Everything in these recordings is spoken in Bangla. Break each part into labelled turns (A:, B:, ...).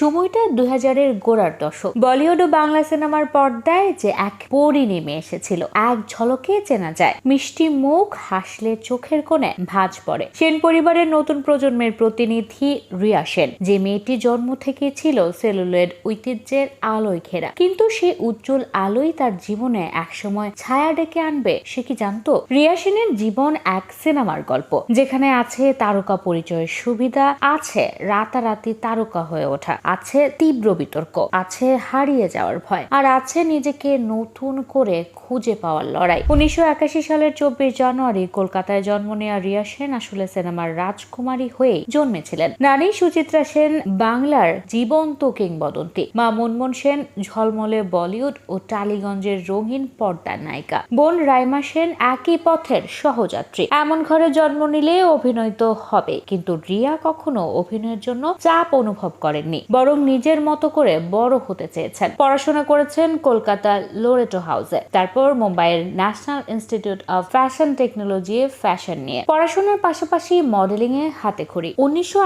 A: সময়টা দুই হাজারের গোড়ার দশক। বলিউড ও বাংলা সিনেমার পর্দায় যে এক পরি নেমে এসেছিল, এক ঝলকে চেনা যায়। মিষ্টি মুখ হাসলে চোখের কোণে ভাঁজ পড়ে। সেন পরিবারের নতুন প্রজন্মের প্রতিনিধি রিয়া সেন, যে মেয়েটি জন্ম থেকে ছিল সেলুলয়েড ঐতিহ্যের আলোয় ঘেরা। কিন্তু সেই উজ্জ্বল আলোই তার জীবনে একসময় ছায়া ডেকে আনবে, সে কি জানতো? রিয়া সেনের জীবন এক সিনেমার গল্প, যেখানে আছে তারকা পরিচয়ের সুবিধা, আছে রাতারাতি তারকা হয়ে ওঠা। আছে তীব্র বিতর্ক, আছে হারিয়ে যাওয়ার ভয়, আর আছে নিজেকে নতুন করে খুঁজে পাওয়ার লড়াই। উনিশশো একাশি সালের চব্বিশ জানুয়ারি কলকাতায় জন্ম নেওয়া রিয়া সেন আসলে সিনেমার রাজকুমারী হয়ে জন্মেছিলেন। রানী সুচিত্রা সেন বাংলার জীবন্ত কিংবদন্তি। মা মনমোহন সেন ঝলমলে বলিউড ও টালিগঞ্জের রঙিন পর্দার নায়িকা। বোন রাইমা সেন একই পথের সহযাত্রী। এমন ঘরে জন্ম নিলে অভিনয় তো হবে, কিন্তু রিয়া কখনো অভিনয়ের জন্য চাপ অনুভব করেননি। বরং নিজের মতো করে বড় হতে চেয়েছেন। পড়াশোনা করেছেন কলকাতার লোরেটো হাউসে তারপর মুম্বাইয়ের national institute of fashion technology fashion নিয়ে। পড়াশোনার পাশাপাশি মডেলিং এ হাতে খড়ি। উনিশশো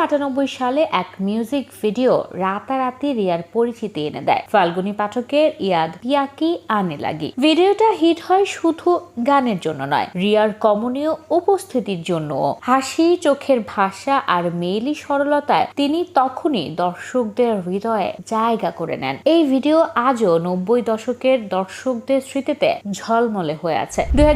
A: সালে এক মিউজিক ভিডিও রাতারাতি রিয়ার পরিচিতি এনে দেয়। ফাল্গুনি পাঠকের ইয়াদ পিয়াকি আনে লাগি। ভিডিওটা হিট হয় শুধু গানের জন্য নয়, রিয়ার কমনীয় উপস্থিতির জন্য হাসি, চোখের ভাষা আর মেয়েলি সরলতায় তিনি তখনই দর্শকদের হৃদয়ে জায়গা করে নেন। এই ভিডিও আজও নব্বই দশকের দর্শকদের স্মৃতিতে ঝলমলে হয়ে আছে। দুই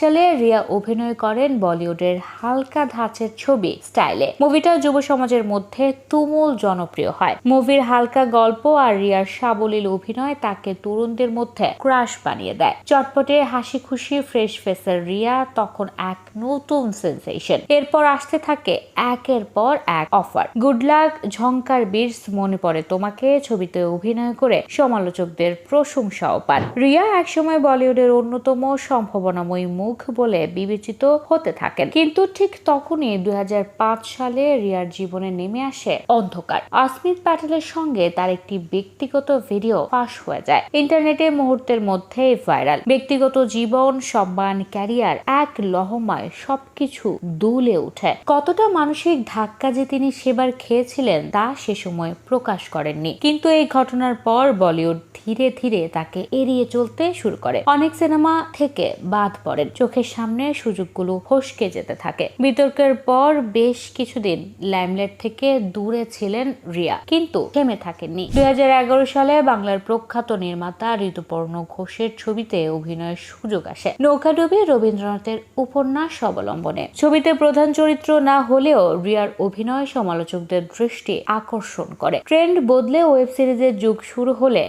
A: সালে রিয়া অভিনয় করেন বলিউডের হালকা ধাঁচের ছবি স্টাইলে। মুভিটা যুব সমাজের মধ্যে তুমুল জনপ্রিয় হয়। মুভির হালকা গল্প আর রিয়ার সাবলীল অভিনয় তাকে তরুণদের মধ্যে ক্রাশ বানিয়ে দেয়। চটপটে হাসি খুশি ফ্রেশ ফেসের রিয়া, তখন এক নতুন সেন্সেশন। এরপর আসতে থাকে একের পর এক অফার। গুড লাক ঝঙ্কার বীরস মনে পড়ে তোমাকে ছবিতে অভিনয় করে সমালোচকদের প্রশংসাও পান রিয়া একসময় বলিউডের অন্যতম সম্ভাবনাময়ী মুখ বলে বিবেচিত হতে থাকেন। কিন্তু ঠিক তখনই দুই সালে রিয়ার জীবনে নেমে আসে অন্ধকার। আসমিত প্যাটেলের সঙ্গে তার একটি ব্যক্তিগত ভিডিও ফাঁস হয়ে যায়। ইন্টারনেটে মুহূর্তের মধ্যে ভাইরাল। ব্যক্তিগত জীবন, সম্মান, ক্যারিয়ার এক লহমায় সবকিছু দুলে উঠে কতটা মানসিক ধাক্কা যে তিনি সেবার খেয়েছিলেন তা সে সময় প্রকাশ করেননি। কিন্তু এই ঘটনার পর বলিউড ধীরে ধীরে তাকে এড়িয়ে চলতে শুরু করে। অনেক সিনেমা থেকে বাদ পড়েন চোখের সামনে সুযোগগুলো ফসকে যেতে থাকে। বিতর্কের পর বেশ কিছুদিন লাইমলাইট থেকে দূরে ছিলেন রিয়া, কিন্তু থেমে থাকেননি। দুই সালে বাংলার প্রখ্যাত নির্মাতা ঋতুপর্ণ ঘোষের ছবিতে অভিনয়ের সুযোগ আসে। নৌকাডুবি রবীন্দ্রনাথের উপন্যাস অবলম্বনে। ছবিতে প্রধান চরিত্র না হলেও রিয়ার অভিনয় সমালোচকদের দৃষ্টি আকর্ষণ করে। ট্রেন্ড বদলে ওয়েব সিরিজের যুগ শুরু হলে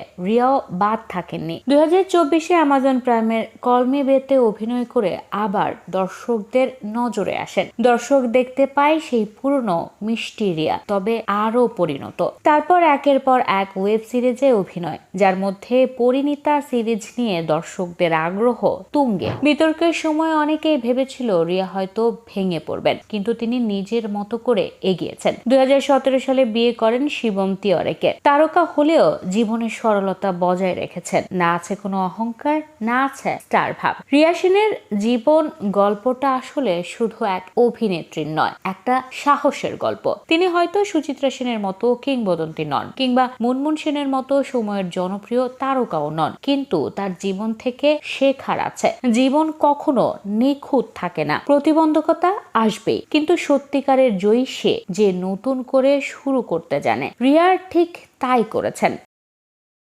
A: রিয়াও বাদ থাকেননি। হাজার চব্বিশে অ্যামাজন প্রাইমের কলমে বেতে অভিনয় করে আবার দর্শকদের নজরে আসেন। দর্শক দেখতে পায় সেই পুরনো মিষ্টি রিয়া, তবে আরও পরিণত। তারপর একের পর এক ওয়েব সিরিজে অভিনয়, যার মধ্যে পরিণীতা সিরিজ নিয়ে দর্শকদের আগ্রহ তুঙ্গে। বিতর্কের সময় অনেকেই ভেবেছিল রিয়া হয়তো ভেঙে পড়বেন, কিন্তু তিনি নিজের মতো করে এগিয়েছেন। দুই হাজার সতেরো সালে বিয়ে করেন শিবম তিওয়ারেকে। তারকা হলেও জীবনের সরলতা বজায় রেখেছেন। না আছে কোনো অহংকার, না আছে স্টার ভাব। রিয়া সেনের জীবন গল্পটা আসলে শুধু এক অভিনেত্রীর নয়, একটা সাহসের গল্প। তিনি হয়তো সুচিত্রা সেনের মতো কিংবদন্তি নন, কিংবা মুনমুন সেনের মতো সময়ের জনপ্রিয় তারকাও নন, কিন্তু তার জীবন থেকে শেখার আছে। জীবন কখনো নিখুঁত থাকে না, প্রতিবন্ধকতা আসবেই, কিন্তু সত্যিকারের জয়ী সে যে নতুন করে শুরু করতে জানে। রিয়ার ঠিক তাই করেছেন।